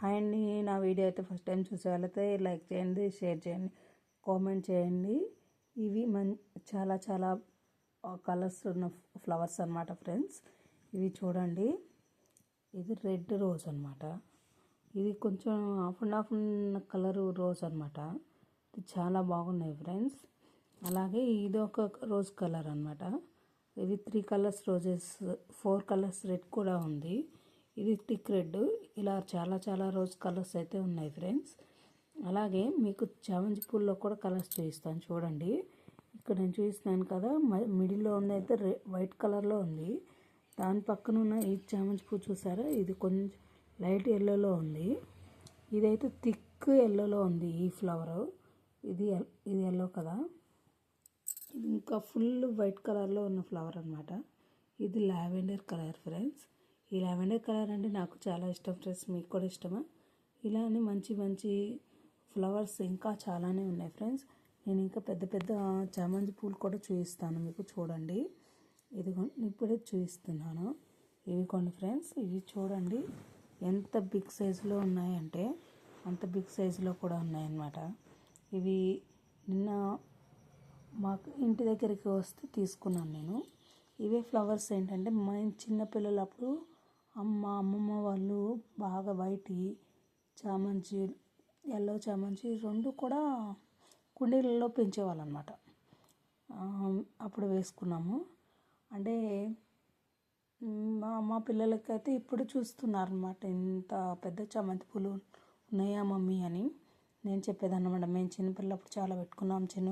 Hi అండి నా video అయితే ఫస్ట్ టైం చూసే వాళ్ళైతే లైక్ చేయండి షేర్ చేయండి కామెంట్ చేయండి. ఇవి మన్ చాలా చాలా కలర్స్ ఉన్న ఫ్లవర్స్ అనమాట ఫ్రెండ్స్. ఇవి చూడండి. ఇది రెడ్ రోజ్ అనమాట ఇది కొంచెం half and half colour rose అనమాట ఇది చాలా బాగున్నాయి ఫ్రెండ్స్. అలాగే ఇది ఒక రోజ్ కలర్ అనమాట ఇది three colours roses four colours red కూడా ఉంది. ఇది థిక్ రెడ్. ఇలా చాలా చాలా రోజ్ కలర్స్ అయితే ఉన్నాయి ఫ్రెండ్స్. అలాగే మీకు చామంతి పూల్లో కూడా కలర్స్ చూపిస్తాను చూడండి. ఇక్కడ నేను చూపిస్తున్నాను కదా మిడిల్లో ఉంది అయితే రె వైట్ కలర్లో ఉంది. దాని పక్కన ఉన్న ఈ చామంతి పువ్వు చూసారా? ఇది కొంచెం లైట్ ఎల్లోలో ఉంది. ఇదైతే థిక్ ఎల్లోలో ఉంది ఈ ఫ్లవర్. ఇది ఇది ఎల్లో కదా. ఇది ఇంకా ఫుల్ వైట్ కలర్లో ఉన్న ఫ్లవర్ అనమాట ఇది లావెండర్ కలర్ ఫ్రెండ్స్. ఈ లావెండర్ కలర్ అంటే నాకు చాలా ఇష్టం ఫ్రెండ్స్ మీకు కూడా ఇష్టమా? ఇలానే మంచి మంచి ఫ్లవర్స్ ఇంకా చాలానే ఉన్నాయి ఫ్రెండ్స్. నేను ఇంకా పెద్ద పెద్ద చామంతి పూలు కూడా చూపిస్తాను మీకు చూడండి. ఇదిగో ఇప్పుడే చూపిస్తున్నాను. ఇవి కొన్ని ఫ్రెండ్స్ ఇవి చూడండి. ఎంత బిగ్ సైజులో ఉన్నాయంటే అంత బిగ్ సైజులో కూడా ఉన్నాయన్నమాట. ఇవి నిన్న మాకు ఇంటి దగ్గరికి వస్తే తీసుకున్నాను నేను. ఇవే ఫ్లవర్స్ ఏంటంటే మా చిన్నపిల్లలప్పుడు అమ్మ అమ్మమ్మ వాళ్ళు బాగా వైటి చామంతి ఎల్లో చామంతి రెండు కూడా కుండీలలో పెంచేవాళ్ళు అనమాట అప్పుడు వేసుకున్నాము. అంటే మా మా పిల్లలకైతే ఇప్పుడు చూస్తున్నారు అనమాట ఇంత పెద్ద చామంతి పూలు ఉన్నాయా మమ్మీ అని. నేను చెప్పేదన్నమాట అనమాట మేము చిన్నపిల్లప్పుడు చాలా పెట్టుకున్నాం చిన్న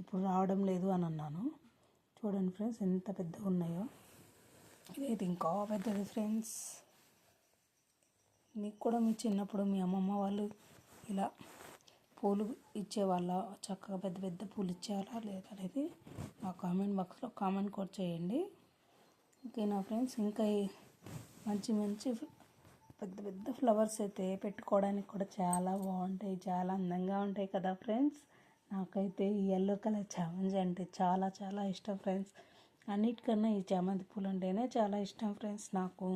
ఇప్పుడు రావడం లేదు అని అన్నాను. చూడండి ఫ్రెండ్స్ ఎంత పెద్దగా ఉన్నాయో. ఇది ఇంకా పెద్దది ఫ్రెండ్స్ మీకు కూడా మీ చిన్నప్పుడు మీ అమ్మమ్మ వాళ్ళు ఇలా పూలు ఇచ్చేవాళ్ళ చక్కగా పెద్ద పెద్ద పూలు ఇచ్చేవాళ్ళ అనేది నా కామెంట్ బాక్స్లో కామెంట్ కూడా చేయండి. ఓకేనా ఫ్రెండ్స్ ఇంకా మంచి మంచి పెద్ద పెద్ద ఫ్లవర్స్ అయితే పెట్టుకోవడానికి కూడా చాలా బాగుంటాయి చాలా అందంగా ఉంటాయి కదా ఫ్రెండ్స్ నాకైతే ఈ ఎల్లో కలర్ చామంతి అంటే చాలా చాలా ఇష్టం ఫ్రెండ్స్ అన్నిటికన్నా ఈ చామంతి పూలు అంటేనే చాలా ఇష్టం ఫ్రెండ్స్ నాకు.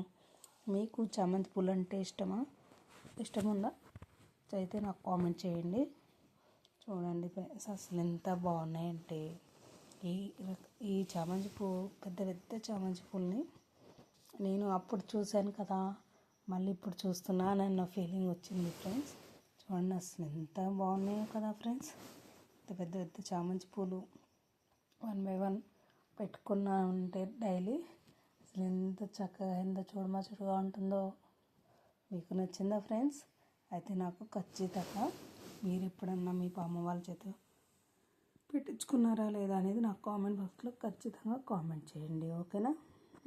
మీకు చామంతి పూలు అంటే ఇష్టమా? ఇష్టం ఉందా అయితే నాకు కామెంట్ చేయండి. చూడండి ఫ్రెండ్స్ అసలు ఎంత బాగున్నాయంటే ఈ ఈ చామంతి పువ్వు పెద్ద పెద్ద చామంతి పూలని నేను అప్పుడు చూశాను కదా. మళ్ళీ ఇప్పుడు చూస్తున్నానన్న ఫీలింగ్ వచ్చింది ఫ్రెండ్స్. చూడండి అసలు ఎంత బాగున్నాయో కదా ఫ్రెండ్స్. పెద్ద పెద్ద చామంతి పూలు వన్ బై వన్ పెట్టుకున్నా ఉంటే డైలీ. అసలు ఎంత చక్కగా ఎంత చూడమచ్చుడుగా ఉంటుందో మీకు నచ్చిందా ఫ్రెండ్స్? అయితే నాకు ఖచ్చితంగా మీరు ఎప్పుడన్నా మీ పామ వాళ్ళ చేత పెట్టించుకున్నారా లేదా అనేది నాకు కామెంట్ బాక్స్లో ఖచ్చితంగా కామెంట్ చేయండి. ఓకేనా?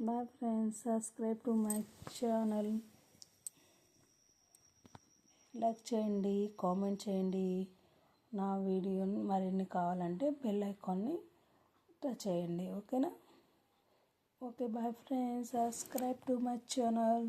Bye friends subscribe to my channel like చేయండి కామెంట్ చేయండి. నా వీడియోని మరిన్ని కావాలంటే బెల్ ఐకాన్ని చేయండి ఓకేనా? Okay bye friends. Subscribe to my channel.